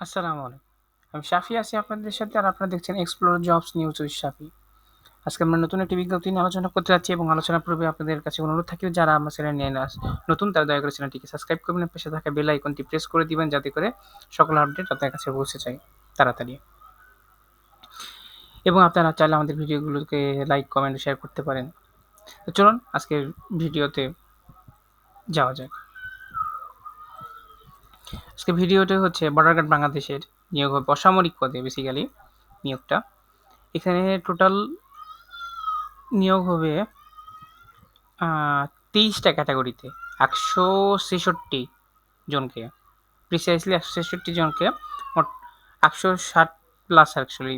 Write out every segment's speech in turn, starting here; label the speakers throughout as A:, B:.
A: আসসালামু আলাইকুম। আমি শাফি আছি আপনাদের সাথে আর আপনারা দেখছেন explore jobs news with Shafi. আজকে আমরা নতুন একটি বিজ্ঞপ্তি নিয়ে আলোচনা করতে যাচ্ছি এবং আলোচনা পূর্বে আপনাদের কাছে অনুরোধ থাকবে যারা আমার চ্যানেল নিয়ে আস নতুন তারা দয়া করে চ্যানেলটিকে সাবস্ক্রাইব করবেন পাশে থাকা বেল আইকনটি প্রেস করে দিবেন যাতে করে সকল আপডেট আপনার কাছে পৌঁছে যায় তাড়াতাড়ি। এবং আপনারা চাইলে আমাদের ভিডিওগুলোকে লাইক, কমেন্ট, শেয়ার করতে পারেন। তো চলুন আজকের ভিডিওতে যাওয়া যাক। আজকে ভিডিওটি হচ্ছে বর্ডার গার্ড বাংলাদেশের নিয়োগ হবে অসামরিক পদে বেসিক্যালি নিয়োগটা। এখানে টোটাল নিয়োগ হবে তেইশটা ক্যাটাগরিতে একশো ছেষট্টি জনকে। প্রিসাইসলি একশো ছেষট্টি জনকে মোট একশো ষাট প্লাস অ্যাকচুয়ালি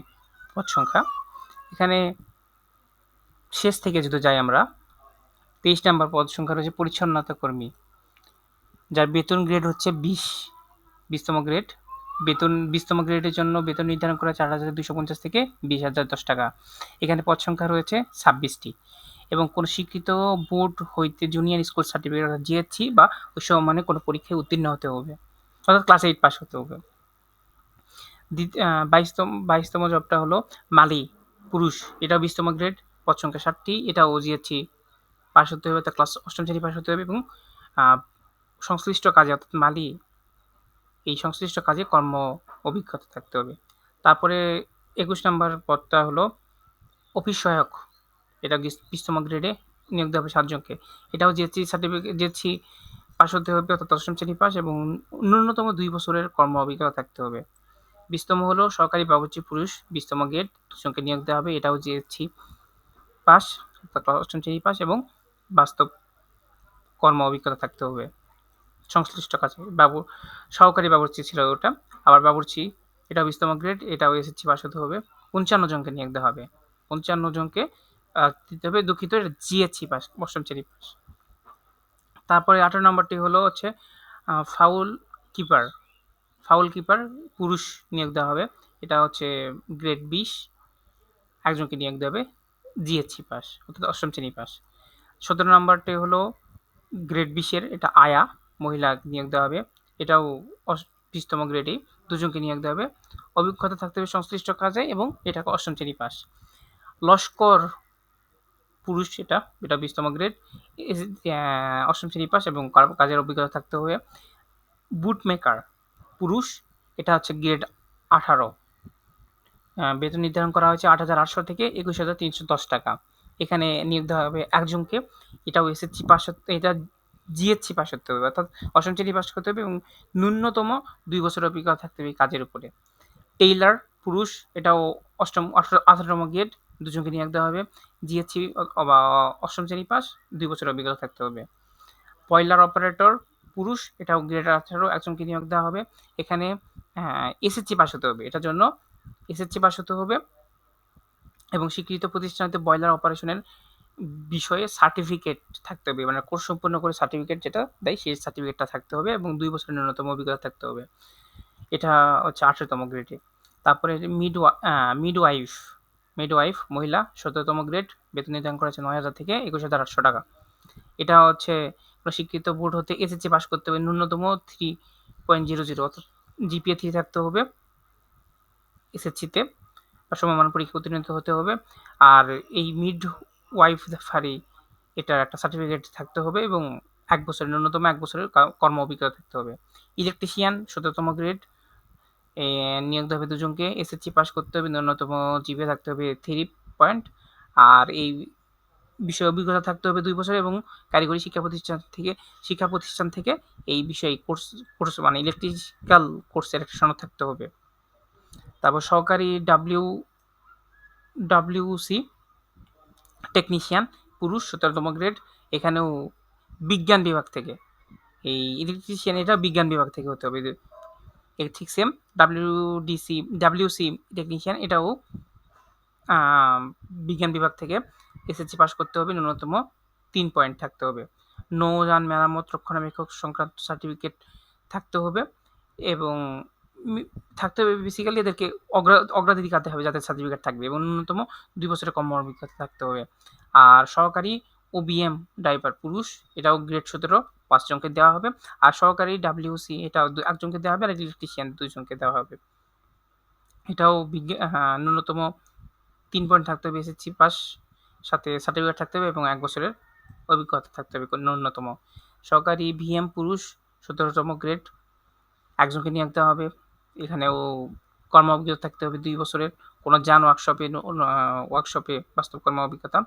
A: পদ সংখ্যা। এখানে শেষ থেকে যদি যাই আমরা, তেইশ নাম্বার পদ সংখ্যা রয়েছে পরিচ্ছন্নতা কর্মী। যার বেতন গ্রেড হচ্ছে বিশ, বিশতম গ্রেড বেতন, বিশতম গ্রেডের জন্য বেতন নির্ধারণ করা চার হাজার দুশো পঞ্চাশ থেকে বিশ হাজার দশ টাকা। এখানে পদ সংখ্যা রয়েছে ছাব্বিশটি এবং কোনো স্বীকৃত বোর্ড হইতে জুনিয়র স্কুল সার্টিফিকেট জিএসসি বা ওই মানে কোনো পরীক্ষায় উত্তীর্ণ হতে হবে, অর্থাৎ ক্লাস এইট পাস হতে হবে। বাইশতম বাইশতম জবটা হলো মালি, পুরুষ, এটাও বিশতম গ্রেড পদ সংখ্যা ষাটটি, এটাও জিএসসি পাস হতে হবে তা ক্লাস অষ্টম শ্রেণি পাস হতে হবে এবং সংশ্লিষ্ট কাজে, অর্থাৎ মালি, এই সংশ্লিষ্ট কাজে কর্ম অভিজ্ঞতা থাকতে হবে। তারপরে একুশ নম্বর পদটা হলো অফিস সহায়ক। এটা বিশতম গ্রেডে নিয়োগ দেওয়া হবে সাতজনকে। এটাও জিএসসি সার্টিফিকেট জিএসসি পাস হতে হবে, অর্থাৎ দশম শ্রেণি পাস এবং ন্যূনতম দুই বছরের কর্ম অভিজ্ঞতা থাকতে হবে। বিশতম হলো সরকারি বাবুচি পুরুষ বিশতম গ্রেড দুজনকে নিয়োগ দেওয়া হবে। এটাও জিএসসি পাস অর্থাৎ অষ্টম শ্রেণি পাস এবং বাস্তব কর্ম অভিজ্ঞতা থাকতে হবে। সংশ্লিষ্ট কাজে বাবু, সহকারী বাবুর্চি ছিল ওটা। আবার বাবুর্চি, এটা বিশতম গ্রেড এটাও এসএসসি পাস হতে হবে। পঞ্চান্ন জনকে নিয়োগ দেওয়া হবে। পঞ্চান্ন জনকে দিতে হবে দুঃখিত জিএসসি পাস অষ্টম শ্রেণি পাস তারপরে আঠারো নম্বরটি হলো হচ্ছে ফাউল কিপার ফাউল কিপার পুরুষ নিয়োগ দেওয়া হবে। এটা হচ্ছে গ্রেড বিশ। একজনকে নিয়োগ দেবে জিএসসি পাস অর্থাৎ অষ্টম শ্রেণি পাস সতেরো নম্বরটি হলো গ্রেড বিশের, এটা আয়া। মহিলা নিয়োগ দেওয়া হবে। এটাও বিশতম গ্রেডেই দুজনকে নিয়োগ দেওয়া হবে। অভিজ্ঞতা থাকতে হবে সংশ্লিষ্ট কাজে এবং এটাকে অষ্টম শ্রেণি পাস। লস্কর পুরুষ এটা এটা বিশতম গ্রেড অষ্টম শ্রেণি পাস এবং কাজের অভিজ্ঞতা থাকতে হবে। বুট মেকার পুরুষ, এটা হচ্ছে গ্রেড আঠারো। বেতন নির্ধারণ করা হয়েছে আট হাজার আটশো থেকে একুশ হাজার তিনশো দশ টাকা। এখানে নিয়োগ দেওয়া হবে একজনকে। এটাও এসএসসি পাস এটা জিএসসি পাস করতে হবে, অর্থাৎ অষ্টম শ্রেণি পাস করতে হবে এবং ন্যূনতম দুই বছর অভিজ্ঞতা থাকতে হবে কাজের উপরে। টেইলার, পুরুষ, এটাও অষ্টম আঠারোতম গ্রেড, দুজনকে নিয়োগ দেওয়া হবে। জিএসসি বা অষ্টম শ্রেণি পাস দুই বছর অভিজ্ঞতা থাকতে হবে। পয়লার অপারেটর, পুরুষ, এটাও গ্রেড আঠারো, একজনকে নিয়োগ দেওয়া হবে। এখানে এসএসসি পাস হতে হবে, এটার জন্য এসএসসি পাস হতে হবে। এবং স্বীকৃত প্রতিষ্ঠানতে বয়লার অপারেশনের বিষয়ে সার্টিফিকেট থাকতে হবে। মানে কোর্স সম্পূর্ণ করে সার্টিফিকেট যেটা দেয়, সেই সার্টিফিকেটটা থাকতে হবে এবং দুই বছরের ন্যূনতম অভিজ্ঞতা থাকতে হবে। এটা হচ্ছে আঠেরোতম গ্রেডে তারপরে mid midwife midwife মহিলা, সতেরোতম গ্রেড বেতন নির্ধারণ করেছে নয় হাজার থেকে একুশ হাজার আটশো টাকা। এটা হচ্ছে প্রশিক্ষিত বোর্ড হতে এসএসসি পাস করতে হবে, ন্যূনতম থ্রি পয়েন্ট জিরো জিরো অর্থাৎ জিপিএ থ্রি থাকতে হবে এসএসসিতে বা সমমান পরীক্ষা উত্তীর্ণ হতে হবে। আর এই মিড ওয়াইফ ফারি, এটার একটা সার্টিফিকেট থাকতে হবে এবং এক বছরের, ন্যূনতম এক বছরের কর্ম অভিজ্ঞতা থাকতে হবে। ইলেকট্রিশিয়ান সতেরোতম গ্রেড নিয়োগ হবে দুজনকে। এসএসসি পাস করতে হবে, ন্যূনতম জিপে থাকতে হবে থ্রি পয়েন্ট আর এই বিষয়ে অভিজ্ঞতা থাকতে হবে দুই বছর এবং কারিগরি শিক্ষা প্রতিষ্ঠান থেকে, শিক্ষা প্রতিষ্ঠান থেকে এই বিষয়ে কোর্স কোর্স মানে ইলেকট্রিক্যাল কোর্সের একটা সনদ থাকতে হবে। তারপর সহকারী ডাব্লিউ ডাব্লিউসি টেকনিশিয়ান পুরুষ, সতেরোতম গ্রেড এখানেও বিজ্ঞান বিভাগ থেকে। এই ইলেকট্রিশিয়ান এটা বিজ্ঞান বিভাগ থেকে হতে হবে। ঠিক সেম ডাব্লিউডিসি ডাব্লিউসি টেকনিশিয়ান এটাও বিজ্ঞান বিভাগ থেকে এসএসসি পাস করতে হবে। ন্যূনতম তিন পয়েন্ট থাকতে হবে। নৌযান, মেরামত, রক্ষণাবেক্ষক সংক্রান্ত সার্টিফিকেট থাকতে হবে এবং থাকতে হবে বেসিক্যালি এদেরকে অগ্রা অগ্রাধিকার হবে যাদের সার্টিফিকেট থাকবে এবং ন্যূনতম দুই বছরের কম অভিজ্ঞতা থাকতে হবে। আর সহকারী ওবিএম ড্রাইভার পুরুষ এটাও গ্রেড সতেরো পাঁচজনকে দেওয়া হবে। আর সহকারী ডাব্লিউসি এটাও একজনকে দেওয়া হবে আর ইলেকট্রিশিয়ান দুইজনকে দেওয়া হবে। এটাও বিজ্ঞান হ্যাঁ, ন্যূনতম তিন পয়েন্ট থাকতে হবে এসএসসি পাস সাথে সার্টিফিকেট থাকতে হবে এবং এক বছরের অভিজ্ঞতা থাকতে হবে ন্যূনতম। সহকারী ভিএম পুরুষ সতেরোতম গ্রেড একজনকে নিয়োগ দেওয়া হবে। এখানেও কর্ম অভিজ্ঞতা থাকতে হবে দুই বছরের কোনো যান ওয়ার্কশপে ওয়ার্কশপে বাস্তব কর্ম অভিজ্ঞতা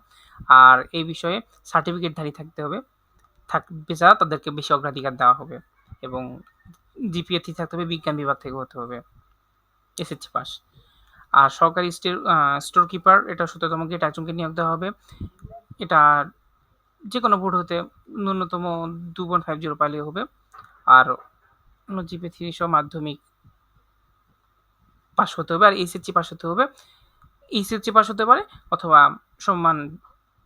A: আর এই বিষয়ে সার্টিফিকেটধারী থাকতে হবে। থাকবে যা তাদেরকে বেশি অগ্রাধিকার দেওয়া হবে এবং জিপিএ থ্রি থাকতে হবে, বিজ্ঞান বিভাগ থেকে হতে হবে। এসএসসি পাস আর সরকারি স্টোর স্টোর কিপার এটা সতেরোতম গ্রেড একজনকে নিয়োগ দেওয়া হবে। এটা যে কোনো বোর্ড হতে ন্যূনতম দু পয়েন্ট ফাইভ জিরো পাইলে হবে। আর জিপে থ্রি সহ মাধ্যমিক পাস হতে হবে আর এসএসসি পাশ হতে হবে। এইচএসসি পাশ হতে পারে অথবা সম্মান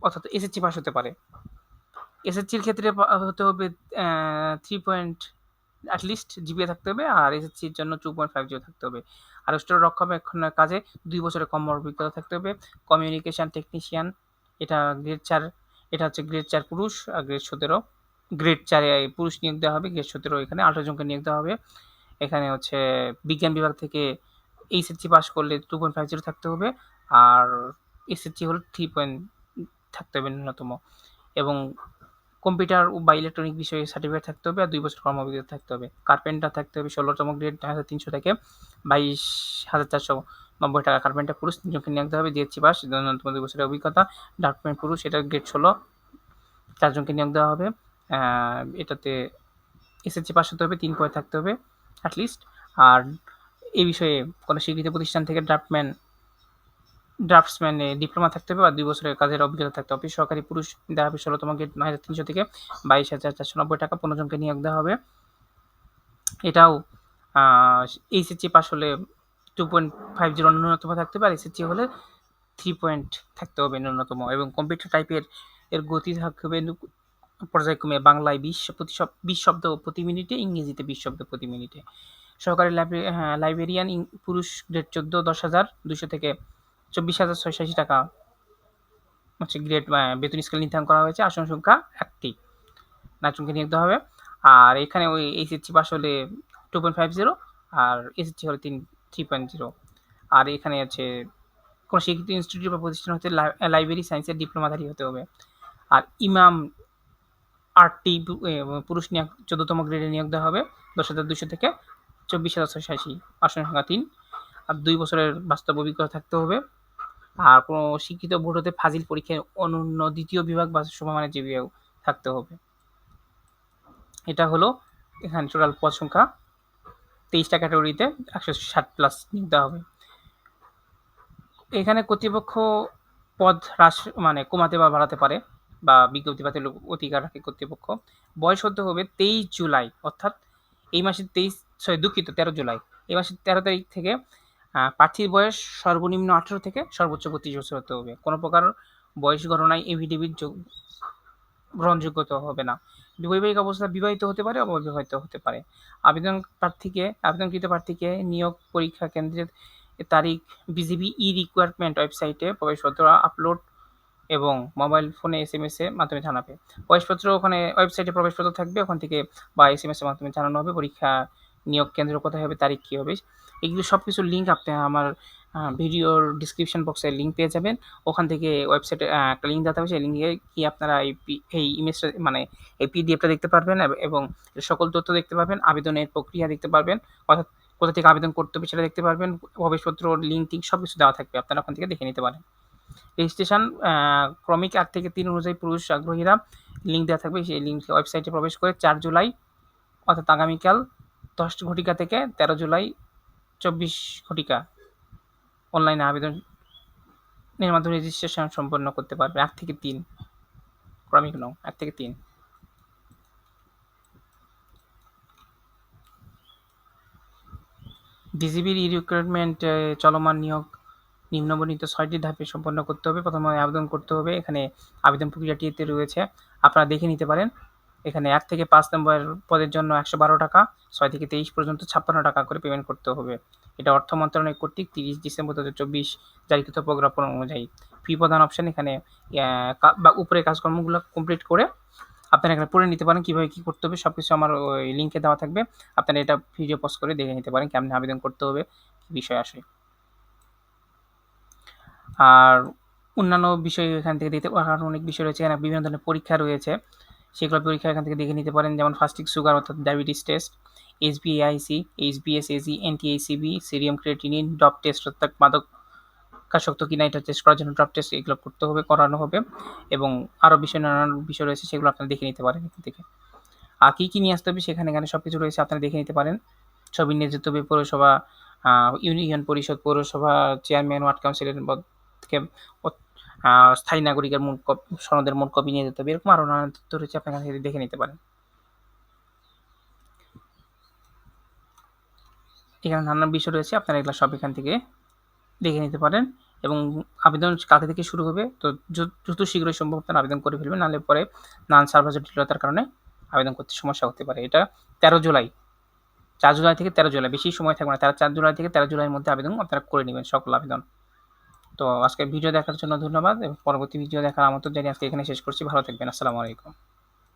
A: অর্থাৎ এসএসসি পাশ হতে পারে। এসএসসির ক্ষেত্রে হতে হবে থ্রি পয়েন্ট অ্যাটলিস্ট জিপিএ থাকতে হবে আর এসএসসির জন্য টু পয়েন্ট ফাইভ জিরো থাকতে হবে। আর স্টোর রক্ষণাবেক্ষণের কাজে দুই বছরের কম অভিজ্ঞতা থাকতে হবে। কমিউনিকেশন টেকনিশিয়ান এটা গ্রেড চার, এটা হচ্ছে গ্রেড চার পুরুষ আর গ্রেড সতেরো। গ্রেড চারে পুরুষ নিয়োগ দেওয়া হবে গ্রেড সতেরো এখানে আঠারো জনকে নিয়োগ দেওয়া হবে। এখানে হচ্ছে বিজ্ঞান বিভাগ থেকে এইচএসসি পাস করলে টু পয়েন্ট ফাইভ জিরো থাকতে হবে আর এসএসসি হলে থ্রি পয়েন্ট থাকতে হবে ন্যূনতম। এবং কম্পিউটার বা ইলেকট্রনিক বিষয়ে সার্টিফিকেট থাকতে হবে আর দুই বছর কর্ম অভিজ্ঞতা থাকতে হবে। কার্পেন্টার থাকতে হবে, ষোলোতম গ্রেড হাজার তিনশো থেকে বাইশ হাজার চারশো নব্বই টাকা। কার্পেন্টার পুরুষ তিনজনকে নিয়োগ হবে দিয়েছি পাস ন্যূনতম দুই বছরের অভিজ্ঞতা। ডাক্তারম্যান পুরুষ, এটা গ্রেড ষোলো, চারজনকে নিয়োগ দেওয়া হবে। এটাতে এসএসসি পাস হতে হবে, তিন পয়েন্ট থাকতে হবে অ্যাটলিস্ট আর এই বিষয়ে কোনো স্বীকৃত প্রতিষ্ঠান থেকে ড্রাফটম্যান, ড্রাফটসম্যানে ডিপ্লোমা থাকতে হবে বা দুই বছরের কাজের অভিজ্ঞতা থাকতে হবে। সরকারি পুরুষ দেওয়া হবে ষোলোতম গেট নয় হাজার তিনশো থেকে বাইশ হাজার চারশো নব্বই টাকা পনেরো জনকে নিয়োগ দেওয়া হবে। এটাও এইচএসসি পাস হলে টু পয়েন্ট ফাইভ জিরো ন্যূনতম থাকতে হবে আর এসএসসি হলে থ্রি পয়েন্ট থাকতে হবে ন্যূনতম এবং কম্পিউটার টাইপের এর গতি থাকবে নু- পর্যায়ক্রমে বাংলায় বিশ প্রতি বিশ শব্দ প্রতি মিনিটে, ইংরেজিতে বিশ শব্দ প্রতি মিনিটে। সহকারী লাইব্রেরি হ্যাঁ লাইব্রেরিয়ান ইং- পুরুষ গ্রেড চোদ্দ, দশ হাজার দুশো থেকে চব্বিশ হাজার ছয়শো আশি টাকা। হচ্ছে গ্রেড বেতন স্কেল নির্ধারণ করা হয়েছে, আসন সংখ্যা একটি। নাচনকে নিয়োগ হবে। আর এখানে ওই এইচএসসি পাস হলে টু পয়েন্ট ফাইভ জিরো আর এসএসসি হলে তিন থ্রি পয়েন্ট জিরো আর এখানে আছে, কোনো শিক্ষিত ইনস্টিটিউট বা প্রতিষ্ঠান হতে লাইব্রেরি সায়েন্সের ডিপ্লোমাধারী হতে হবে। আর ইমাম আটটি পুরুষ নিয়োগ, চোদ্দতম গ্রেডে নিয়োগ দেওয়া হবে, দশ হাজার দুশো থেকে চব্বিশ হাজার ছয়শো আশি আসন সংখ্যা তিন। আর দুই বছরের বাস্তব অভিজ্ঞতা থাকতে হবে। আর কোনো শিক্ষিত বোর্ড হতে ফাজিল পরীক্ষায় অনন্য দ্বিতীয় বিভাগ বা সমমানের যে বিভাগ থাকতে হবে। এটা হলো এখানে টোটাল পদ সংখ্যা। তেইশটা ক্যাটাগরিতে একশো ষাট প্লাস নিতে হবে। এখানে কর্তৃপক্ষ পদ হ্রাস মানে কমাতে বা বাড়াতে পারে বা বিজ্ঞপ্তি বাতিল অধিকার রাখে কর্তৃপক্ষ। বয়স হতে হবে তেইশ জুলাই, অর্থাৎ এই মাসের তেইশ সরি, দুঃখিত, তেরো জুলাই। এই মাসের তেরো তারিখ থেকে প্রার্থীর বয়স সর্বনিম্ন আঠেরো থেকে সর্বোচ্চ বত্রিশ বছর হতে হবে। কোনো প্রকার বয়স গণনায় এভিডেভিট গ্রহণযোগ্যতা হবে না। বৈবাহিক অবস্থা বিবাহিত হতে পারে, অবিবাহিত হতে পারে। আবেদন প্রার্থীকে, আবেদনকৃত প্রার্থীকে নিয়োগ পরীক্ষা কেন্দ্রের তারিখ, বিজিবি ই রিকোয়ারমেন্ট ওয়েবসাইটে প্রবেশপত্র আপলোড এবং মোবাইল ফোনে এস এম এস এর মাধ্যমে জানাবে। প্রবেশপত্র ওখানে, ওয়েবসাইটে প্রবেশপত্র থাকবে, ওখান থেকে বা এস এম এস এর মাধ্যমে জানানো হবে, পরীক্ষা নিয়োগ কেন্দ্র কোথায় হবে, তারিখ কী হবে, এগুলো সব কিছু লিঙ্ক আপনি আমার ভিডিওর ডিসক্রিপশন বক্সে লিঙ্ক পেয়ে যাবেন। ওখান থেকে ওয়েবসাইটে একটা লিঙ্ক দেওয়া হবে সেই লিঙ্কে কি আপনারা এই এই ইমেজটা মানে এই পিডিএফটা দেখতে পারবেন এব- সকল তথ্য দেখতে পারবেন, আবেদনের প্রক্রিয়া দেখতে পারবেন, অর্থাৎ কোথা থেকে আবেদন করতে হবে সেটা দেখতে পারবেন, প্রবেশপত্র লিঙ্ক টিঙ্ক সব কিছু দেওয়া থাকবে, আপনারা ওখান থেকে দেখে নিতে পারেন। রেজিস্ট্রেশন ক্রমিক এক থেকে তিন অনুযায়ী পুরুষ আগ্রহীরা লিঙ্ক দেওয়া থাকবে, সেই লিঙ্ক ওয়েবসাইটে প্রবেশ করে চার জুলাই, অর্থাৎ আগামীকাল দশ ঘটিকা থেকে তেরো জুলাই চব্বিশ ঘটিকা অনলাইনে আবেদন এর মাধ্যমে রেজিস্ট্রেশন সম্পন্ন করতে পারবে। এক থেকে তিন। ক্রমিক নয় এক থেকে তিন। বিজিবির ই রিক্রুটমেন্ট চলমান নিয়োগ নিম্নবর্ণিত ছয়টি ধাপে সম্পন্ন করতে হবে। প্রথমে আবেদন করতে হবে। এখানে আবেদন প্রক্রিয়াটিতে রয়েছে। আপনারা দেখে নিতে পারেন। এখানে এক থেকে পাঁচ নম্বর পদের জন্য একশো বারো টাকা, ছয় থেকে তেইশ পর্যন্ত ছাপ্পান্ন টাকা করে পেমেন্ট করতে হবে। এটা অর্থ মন্ত্রণালয় কর্তৃক তিরিশ ডিসেম্বর দু হাজার চব্বিশ জারিকৃত প্রজ্ঞাপন অনুযায়ী। ফি প্রদান অপশন এখানে বা উপরে কাজকর্মগুলো কমপ্লিট করে আপনারা এখানে পড়ে নিতে পারেন, কীভাবে কী করতে হবে সব কিছু আমার ওই লিঙ্কে দেওয়া থাকবে। আপনারা এটা ভিডিও পোস্ট করে দেখে নিতে পারেন কেমন আবেদন করতে হবে, কী বিষয় আসে। আর অন্যান্য বিষয় এখান থেকে দিতে অনেক বিষয় রয়েছে, এখানে বিভিন্ন ধরনের পরীক্ষা রয়েছে। সেগুলো পরীক্ষা এখান থেকে দেখে নিতে পারেন। যেমন ফাস্টিক সুগার অর্থাৎ diabetes test HBIC HBSAG NTACB serum creatinine dope test অর্থাৎ মাদকাসক্ত কিনা এটা টেস্ট করার জন্য ড্রপ টেস্ট এগুলো করতে হবে, করানো হবে এবং আরও বিষয়, নানান বিষয় রয়েছে সেগুলো আপনারা দেখে নিতে পারেন এখান থেকে। আর কী কী নিয়ে আসতে হবে সেখানে এখানে সব কিছু রয়েছে, আপনারা দেখে নিতে পারেন। ছবি নিয়ে হবে পৌরসভা ইউনিয়ন পরিষদ, পৌরসভা চেয়ারম্যান, ওয়ার্ড কাউন্সিলের থেকে স্থায়ী নাগরিকের মূল কপ- সনদের মূল কপি নিয়ে যেতে হবে। এরকম আরও নানান তথ্য রয়েছে, আপনারা থেকে দেখে নিতে পারেন। এখানে নানান বিষয় রয়েছে, আপনারা এগুলো সব এখান থেকে দেখে নিতে পারেন এবং আবেদন কালকে থেকে শুরু হবে। তো যত শীঘ্রই সম্ভব আপনারা আবেদন করে ফেলবেন, নাহলে পরে নান সার্ভার জটিলতার কারণে আবেদন করতে সমস্যা হতে পারে। এটা তেরো জুলাই, চার জুলাই থেকে তেরো জুলাই, বেশি সময় থাকবে না। তারা, চার জুলাই থেকে তেরো জুলাইয়ের মধ্যে আবেদন আপনারা করে নেবেন সকল আবেদন। তো আজকে ভিডিও দেখার জন্য ধন্যবাদ এবং পরবর্তী ভিডিও দেখার আমন্ত্রণ জানিয়ে আজকে এখানে শেষ করছি। ভালো থাকবেন। আসসালামু আলাইকুম।